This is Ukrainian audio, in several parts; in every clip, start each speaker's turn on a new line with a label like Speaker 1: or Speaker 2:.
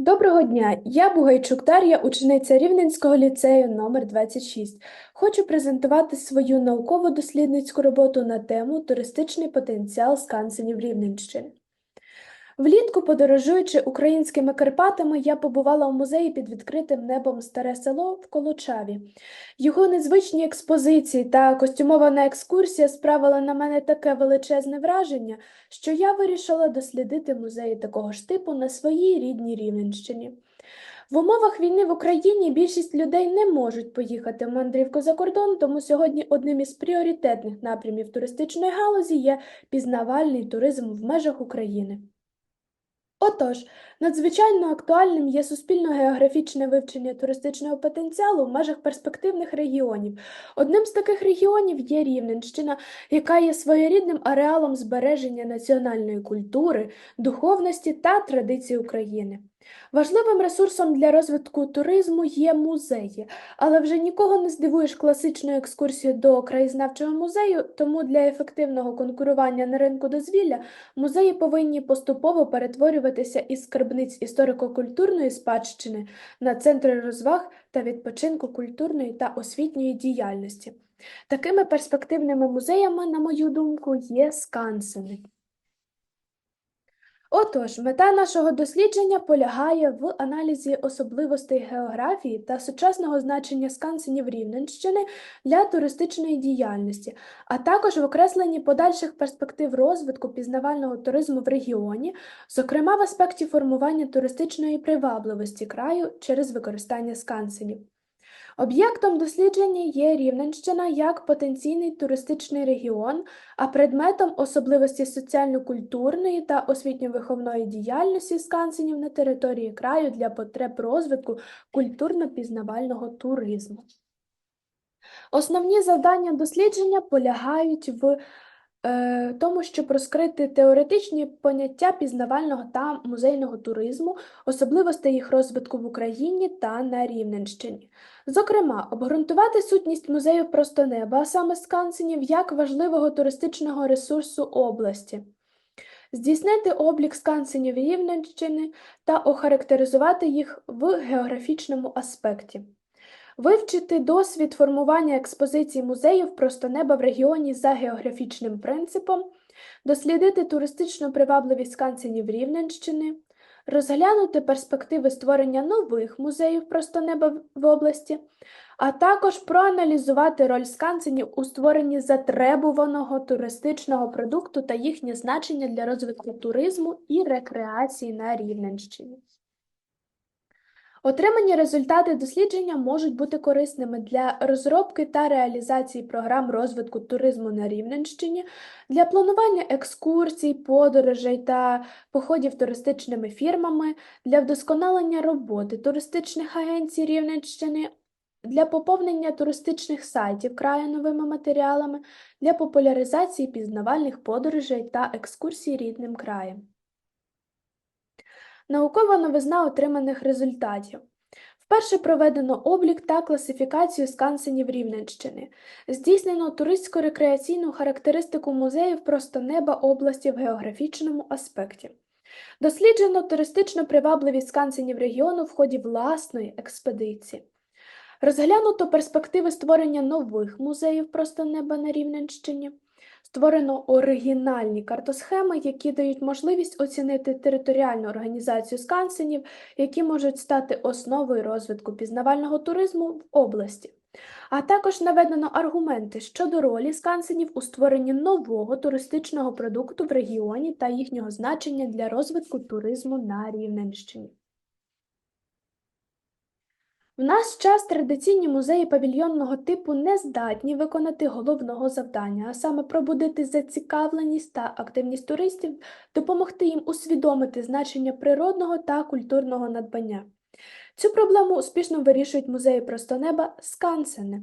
Speaker 1: Доброго дня! Я Бугайчук Дар'я, учениця Рівненського ліцею номер 26 Хочу презентувати свою науково-дослідницьку роботу на тему Туристичний потенціал скансенів Рівненщини. Влітку, подорожуючи українськими Карпатами, я побувала у музеї під відкритим небом Старе село в Колочаві. Його незвичні експозиції та костюмована екскурсія справили на мене таке величезне враження, що я вирішила дослідити музеї такого ж типу на своїй рідній Рівненщині. В умовах війни в Україні більшість людей не можуть поїхати в мандрівку за кордон, тому сьогодні одним із пріоритетних напрямів туристичної галузі є пізнавальний туризм в межах України. Отож, надзвичайно актуальним є суспільно-географічне вивчення туристичного потенціалу в межах перспективних регіонів. Одним з таких регіонів є Рівненщина, яка є своєрідним ареалом збереження національної культури, духовності та традицій України. Важливим ресурсом для розвитку туризму є музеї, але вже нікого не здивуєш класичною екскурсією до краєзнавчого музею, тому для ефективного конкурування на ринку дозвілля музеї повинні поступово перетворюватися із скарбниць історико-культурної спадщини на центри розваг та відпочинку культурної та освітньої діяльності. Такими перспективними музеями, на мою думку, є скансени. Отож, мета нашого дослідження полягає в аналізі особливостей географії та сучасного значення скансенів Рівненщини для туристичної діяльності, а також в окресленні подальших перспектив розвитку пізнавального туризму в регіоні, зокрема в аспекті формування туристичної привабливості краю через використання скансенів. Об'єктом дослідження є Рівненщина як потенційний туристичний регіон, а предметом особливості соціально-культурної та освітньо-виховної діяльності скансенів на території краю для потреб розвитку культурно-пізнавального туризму. Основні завдання дослідження полягають в тому, щоб розкрити теоретичні поняття пізнавального та музейного туризму, особливостей їх розвитку в Україні та на Рівненщині. Зокрема, обґрунтувати сутність музею просто неба, а саме скансенів, як важливого туристичного ресурсу області. Здійснити облік скансенів Рівненщини та охарактеризувати їх в географічному аспекті. Вивчити досвід формування експозицій музеїв просто неба в регіоні за географічним принципом, дослідити туристично привабливість скансенів Рівненщини, розглянути перспективи створення нових музеїв просто неба в області, а також проаналізувати роль скансенів у створенні затребуваного туристичного продукту та їхнє значення для розвитку туризму і рекреації на Рівненщині. Отримані результати дослідження можуть бути корисними для розробки та реалізації програм розвитку туризму на Рівненщині, для планування екскурсій, подорожей та походів туристичними фірмами, для вдосконалення роботи туристичних агенцій Рівненщини, для поповнення туристичних сайтів краю новими матеріалами, для популяризації пізнавальних подорожей та екскурсій рідним краєм. Наукова новизна отриманих результатів. Вперше проведено облік та класифікацію скансенів Рівненщини. Здійснено туристсько-рекреаційну характеристику музеїв просто неба області в географічному аспекті. Досліджено туристично привабливість скансенів регіону в ході власної експедиції. Розглянуто перспективи створення нових музеїв просто неба на Рівненщині. Створено оригінальні картосхеми, які дають можливість оцінити територіальну організацію скансенів, які можуть стати основою розвитку пізнавального туризму в області. А також наведено аргументи щодо ролі скансенів у створенні нового туристичного продукту в регіоні та їхнього значення для розвитку туризму на Рівненщині. В наш час традиційні музеї павільйонного типу не здатні виконати головного завдання, а саме пробудити зацікавленість та активність туристів, допомогти їм усвідомити значення природного та культурного надбання. Цю проблему успішно вирішують музеї просто неба скансени.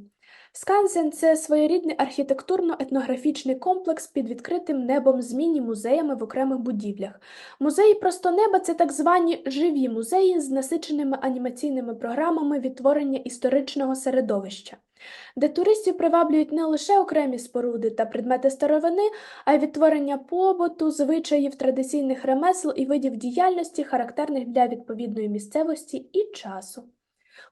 Speaker 1: Скансен це своєрідний архітектурно-етнографічний комплекс під відкритим небом з міні-музеями в окремих будівлях. Музеї просто неба це так звані живі музеї з насиченими анімаційними програмами відтворення історичного середовища, де туристів приваблюють не лише окремі споруди та предмети старовини, а й відтворення побуту, звичаїв, традиційних ремесел і видів діяльності, характерних для відповідної місцевості і часу.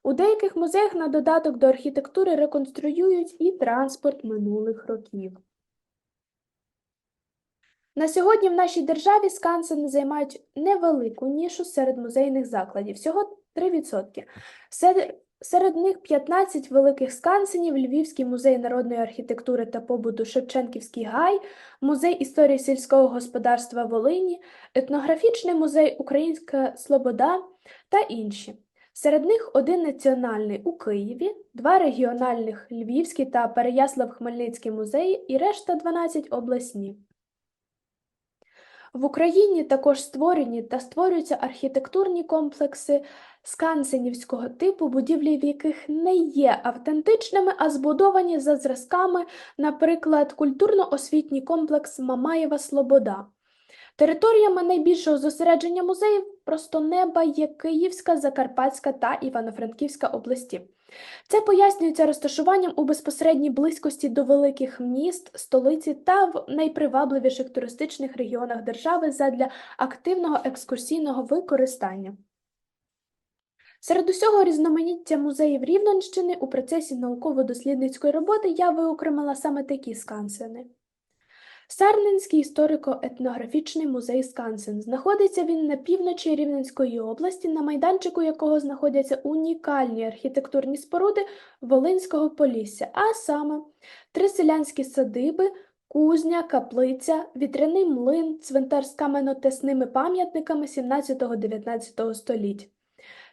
Speaker 1: У деяких музеях на додаток до архітектури реконструюють і транспорт минулих років. На сьогодні в нашій державі скансени займають невелику нішу серед музейних закладів, всього 3%. Серед, серед них 15 великих скансенів, Львівський музей народної архітектури та побуту Шевченківський гай, Музей історії сільського господарства Волині, етнографічний музей Українська Слобода та інші. Серед них один національний у Києві, два регіональних Львівський та Переяслав-Хмельницький музеї і решта 12 обласні. В Україні також створені та створюються архітектурні комплекси скансенівського типу, будівлі в яких не є автентичними, а збудовані за зразками, наприклад, культурно-освітній комплекс Мамаєва Слобода. Територіями найбільшого зосередження музеїв просто неба є Київська, Закарпатська та Івано-Франківська області. Це пояснюється розташуванням у безпосередній близькості до великих міст, столиці та в найпривабливіших туристичних регіонах держави задля активного екскурсійного використання. Серед усього різноманіття музеїв Рівненщини у процесі науково-дослідницької роботи я виокремила саме такі скансени. Сарненський історико-етнографічний музей Скансен. Знаходиться він на півночі Рівненської області, на майданчику якого знаходяться унікальні архітектурні споруди Волинського Полісся, а саме три селянські садиби, кузня, каплиця, вітряний млин, цвинтар з каменно-тесними пам'ятниками 17-19 століть.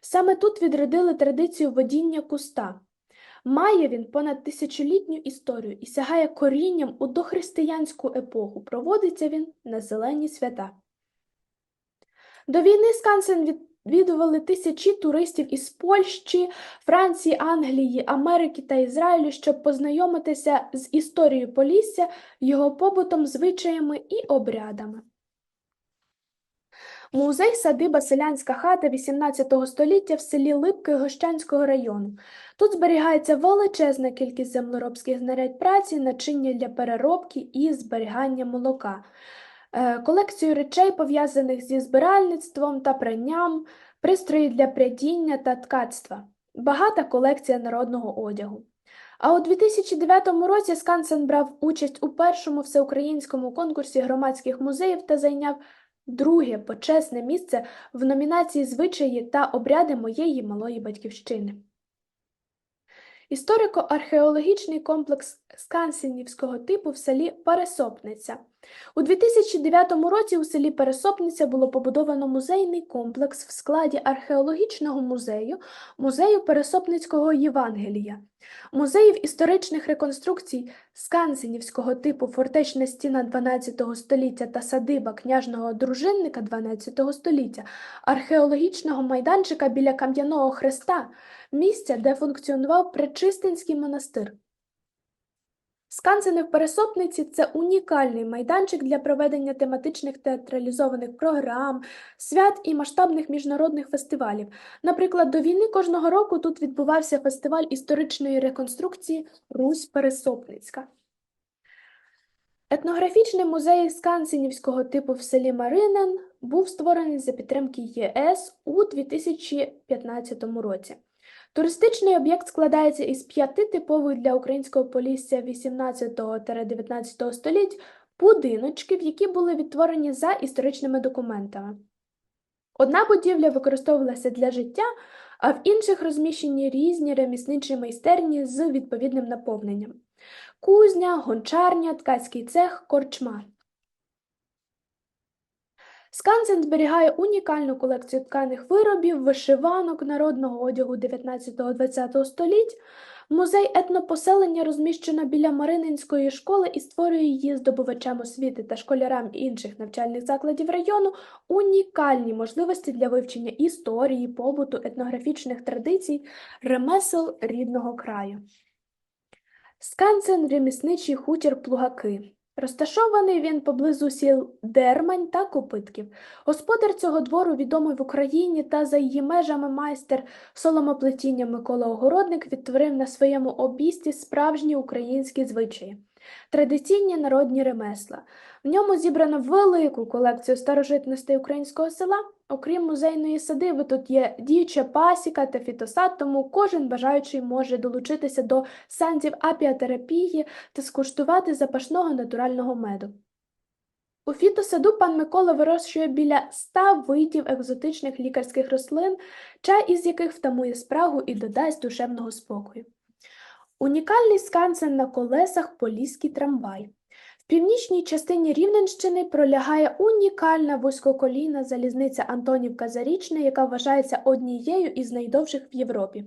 Speaker 1: Саме тут відродили традицію водіння куста. Має він понад тисячолітню історію і сягає корінням у дохристиянську епоху. Проводиться він на зелені свята. До війни Скансен відвідували тисячі туристів із Польщі, Франції, Англії, Америки та Ізраїлю, щоб познайомитися з історією Полісся, його побутом, звичаями і обрядами. Музей садиба селянська хата XVIII століття в селі Липки Гощанського району. Тут зберігається величезна кількість землеробських знарядь праці, начиння для переробки і зберігання молока, е, колекцію речей, пов'язаних зі збиральництвом та пранням, пристрої для прядіння та ткацтва, багата колекція народного одягу. А у 2009 році Скансен брав участь у першому всеукраїнському конкурсі громадських музеїв та зайняв друге почесне місце в номінації Звичаї та обряди моєї малої батьківщини. Історико-археологічний комплекс скансенівського типу в селі Пересопниця. У 2009 році у селі Пересопниця було побудовано музейний комплекс в складі археологічного музею, музею Пересопницького Євангелія, музеїв історичних реконструкцій скансенівського типу фортечна стіна 12 століття та садиба княжного дружинника 12 століття, археологічного майданчика біля Кам'яного Хреста, місця, де функціонував Пречистинський монастир. Скансени в Пересопниці це унікальний майданчик для проведення тематичних театралізованих програм, свят і масштабних міжнародних фестивалів. Наприклад, до війни кожного року тут відбувався фестиваль історичної реконструкції Русь Пересопницька. Етнографічний музей скансенівського типу в селі Маринен був створений за підтримки ЄС у 2015 році. Туристичний об'єкт складається із п'яти типових для українського полісся 18-19 століть будиночків, які були відтворені за історичними документами. Одна будівля використовувалася для життя, а в інших розміщені різні ремісничі майстерні з відповідним наповненням кузня, гончарня, ткацький цех, корчма. Скансен зберігає унікальну колекцію тканих виробів, вишиванок народного одягу 19-20 століть. Музей етнопоселення розміщено біля Марининської школи і створює її здобувачам освіти та школярам інших навчальних закладів району унікальні можливості для вивчення історії, побуту, етнографічних традицій, ремесел рідного краю. Скансен ремісничий хутір Плугаки. Розташований він поблизу сіл Дермань та Копитків. Господар цього двору відомий в Україні та за її межами майстер соломоплетіння Микола Огородник відтворив на своєму обісті справжні українські звичаї, традиційні народні ремесла. В ньому зібрано велику колекцію старожитностей українського села. Окрім музейної садиби, тут є діюча пасіка та фітосад, тому кожен бажаючий може долучитися до сеансів апіатерапії та скуштувати запашного натурального меду. У фітосаду пан Микола вирощує біля 100 видів екзотичних лікарських рослин, чай із яких втамує спрагу і додасть душевного спокою. Унікальний скансен на колесах Поліський трамвай. Північній частині Рівненщини пролягає унікальна вузькоколійна залізниця Антонівка Зарічне, яка вважається однією із найдовших в Європі.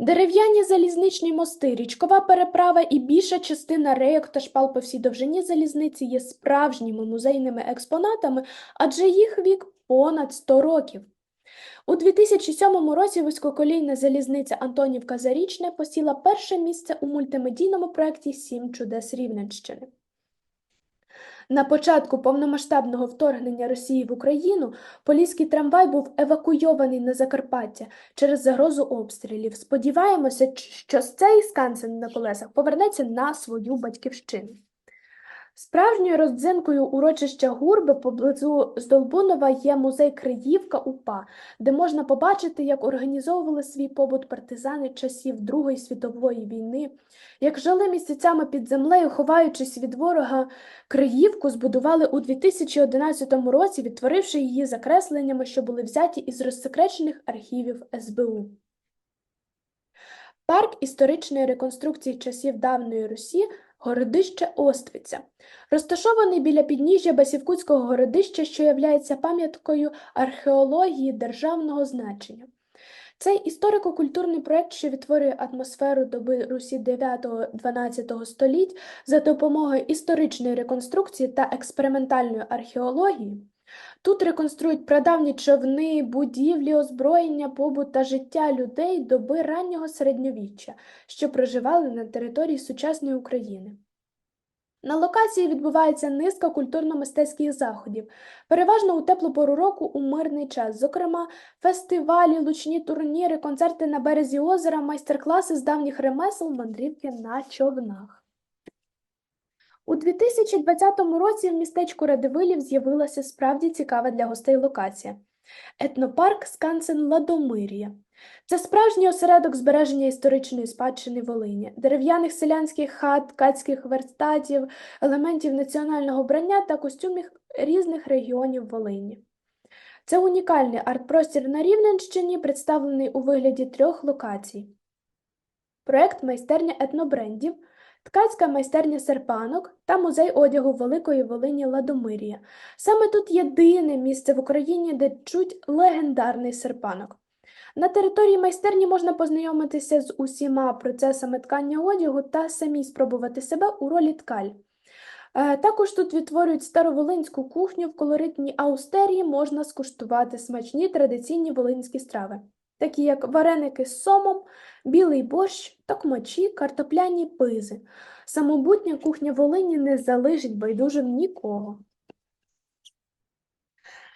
Speaker 1: Дерев'яні залізничні мости, річкова переправа і більша частина рейок та шпал по всій довжині залізниці є справжніми музейними експонатами, адже їх вік понад 100 років. У 2007 році вузькоколійна залізниця Антонівка Зарічне посіла перше місце у мультимедійному проєкті Сім чудес Рівненщини. На початку повномасштабного вторгнення Росії в Україну поліський трамвай був евакуйований на Закарпаття через загрозу обстрілів. Сподіваємося, що цей скансен на колесах повернеться на свою батьківщину. Справжньою родзинкою урочища Гурби поблизу Здолбунова є музей Криївка УПА, де можна побачити, як організовували свій побут партизани часів Другої світової війни, як жили місяцями під землею, ховаючись від ворога, Криївку збудували у 2011 році, відтворивши її закресленнями, що були взяті із розсекречених архівів СБУ. Парк історичної реконструкції часів давньої Русі Городище Оствиця, розташований біля підніжжя Басівкутського городища, що являється пам'яткою археології державного значення. Цей історико-культурний проєкт, що відтворює атмосферу доби Русі 9-12 століть за допомогою історичної реконструкції та експериментальної археології. Тут реконструють прадавні човни, будівлі, озброєння, побут та життя людей доби раннього середньовіччя, що проживали на території сучасної України. На локації відбувається низка культурно-мистецьких заходів, переважно у теплу пору року у мирний час, зокрема, фестивалі, лучні турніри, концерти на березі озера, майстер-класи з давніх ремесел, мандрівки на човнах. У 2020 році в містечку Радивилів з'явилася справді цікава для гостей локація – етнопарк Скансен Ладомирія. Це справжній осередок збереження історичної спадщини Волині, дерев'яних селянських хат, ткацьких верстатів, елементів національного вбрання та костюмів різних регіонів Волині. Це унікальний арт-простір на Рівненщині, представлений у вигляді трьох локацій. Проект майстерня етнобрендів – ткацька майстерня серпанок та музей одягу Великої Волині Ладомирія. Саме тут єдине місце в Україні, де чуть легендарний серпанок. На території майстерні можна познайомитися з усіма процесами ткання одягу та самі спробувати себе у ролі ткаль. Е, Також тут відтворюють староволинську кухню в колоритній аустерії можна скуштувати смачні традиційні волинські страви такі як вареники з сомом, білий борщ, токмачі, картопляні пизи. Самобутня кухня Волині не залишить байдужим нікого.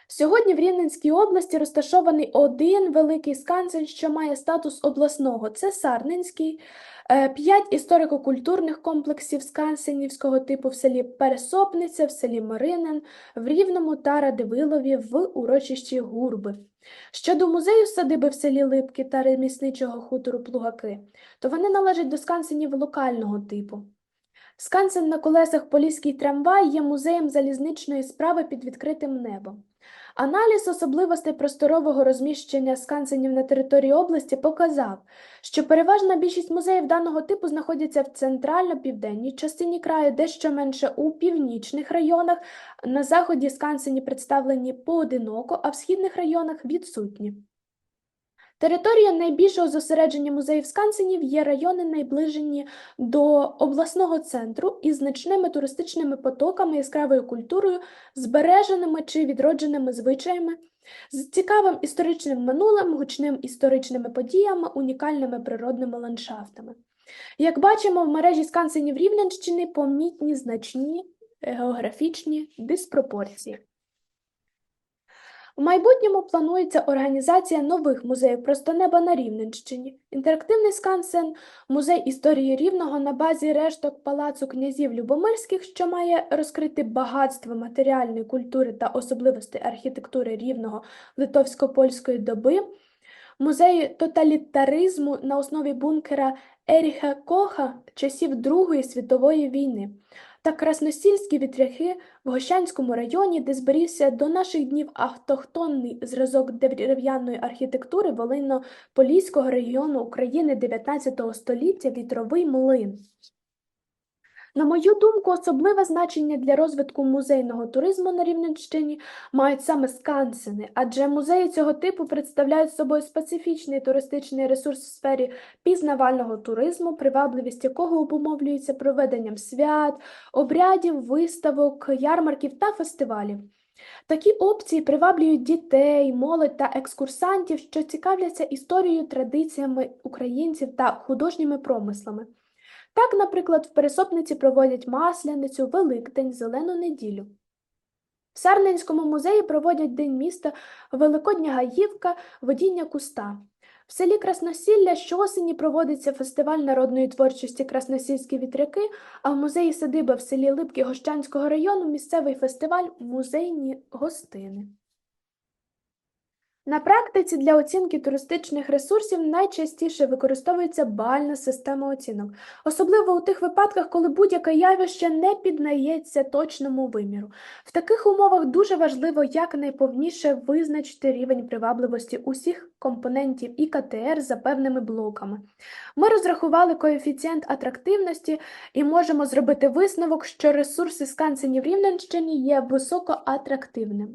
Speaker 1: Сьогодні в Рівненській області розташований один великий скансен, що має статус обласного. Це Сарненський, п'ять історико-культурних комплексів скансенівського типу в селі Пересопниця, в селі Маринен, в Рівному та Радивилові в урочищі Гурби. Щодо музею садиби в селі Липки та ремісничого хутору Плугаки, то вони належать до скансенів локального типу. Скансен на колесах Поліський трамвай є музеєм залізничної справи під відкритим небом. Аналіз особливостей просторового розміщення скансенів на території області показав, що переважна більшість музеїв даного типу знаходяться в центрально-південній частині краю, дещо менше у північних районах, на заході скансені представлені поодиноко, а в східних районах відсутні. Територія найбільшого зосередження музеїв скансенів є райони, найближені до обласного центру із значними туристичними потоками, яскравою культурою, збереженими чи відродженими звичаями, з цікавим історичним минулим, гучним історичними подіями, унікальними природними ландшафтами. Як бачимо, в мережі скансенів Рівненщини помітні значні географічні диспропорції. У майбутньому планується організація нових музеїв просто неба на Рівненщині. Інтерактивний скансен Музей історії Рівного на базі решток Палацу князів Любомирських, що має розкрити багатство матеріальної культури та особливостей архітектури Рівного литовсько-польської доби, музей тоталітаризму на основі бункера Еріха Коха часів Другої світової війни та красносільські вітряхи в Гощанському районі, де зберігся до наших днів автохтонний зразок дерев'яної архітектури Волинно-Поліського регіону України 19 століття вітровий млин. На мою думку, особливе значення для розвитку музейного туризму на Рівненщині мають саме скансени, адже музеї цього типу представляють собою специфічний туристичний ресурс в сфері пізнавального туризму, привабливість якого обумовлюється проведенням свят, обрядів, виставок, ярмарків та фестивалів. Такі опції приваблюють дітей, молодь та екскурсантів, що цікавляться історією, традиціями українців та художніми промислами. Так, наприклад, в Пересопниці проводять Масляницю, Великдень, Зелену неділю. В Сарненському музеї проводять День міста, Великодня Гаївка, Водіння куста. В селі Красносілля щоосені проводиться фестиваль народної творчості Красносільські вітряки, а в музеї Садиба в селі Липки Гощанського району місцевий фестиваль Музейні гостини. На практиці для оцінки туристичних ресурсів найчастіше використовується бальна система оцінок, особливо у тих випадках, коли будь-яке явище не піддається точному виміру. В таких умовах дуже важливо якнайповніше визначити рівень привабливості усіх компонентів ІКТР за певними блоками. Ми розрахували коефіцієнт атрактивності і можемо зробити висновок, що ресурси скансенів Рівненщині є високоатрактивними.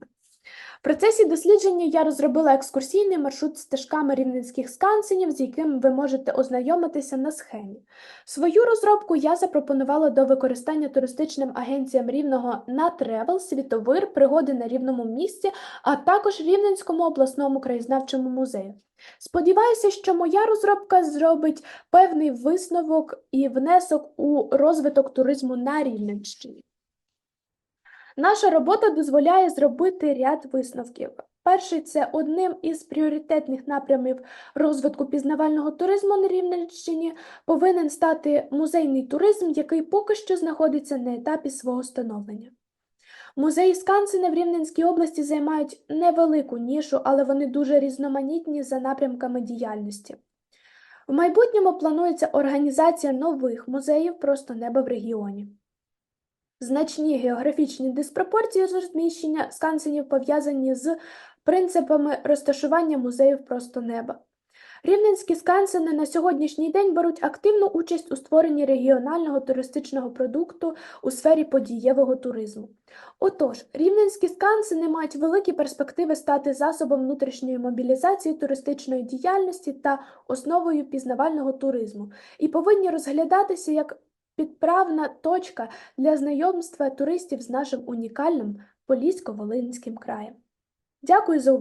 Speaker 1: В процесі дослідження я розробила екскурсійний маршрут стежками рівненських скансенів, з яким ви можете ознайомитися на схемі. Свою розробку я запропонувала до використання туристичним агенціям рівного на тревел, світовир, пригоди на рівному місці, а також Рівненському обласному краєзнавчому музею. Сподіваюся, що моя розробка зробить певний висновок і внесок у розвиток туризму на Рівненщині. Наша робота дозволяє зробити ряд висновків. Перший це одним із пріоритетних напрямів розвитку пізнавального туризму на Рівненщині повинен стати музейний туризм, який поки що знаходиться на етапі свого становлення. Музеї Скансени в Рівненській області займають невелику нішу, але вони дуже різноманітні за напрямками діяльності. В майбутньому планується організація нових музеїв просто неба в регіоні. Значні географічні диспропорції розміщення скансенів пов'язані з принципами розташування музеїв просто неба. Рівненські скансени на сьогоднішній день беруть активну участь у створенні регіонального туристичного продукту у сфері подієвого туризму. Отож, рівненські скансени мають великі перспективи стати засобом внутрішньої мобілізації туристичної діяльності та основою пізнавального туризму і повинні розглядатися як підправна точка для знайомства туристів з нашим унікальним Полісько-Волинським краєм. Дякую за увагу!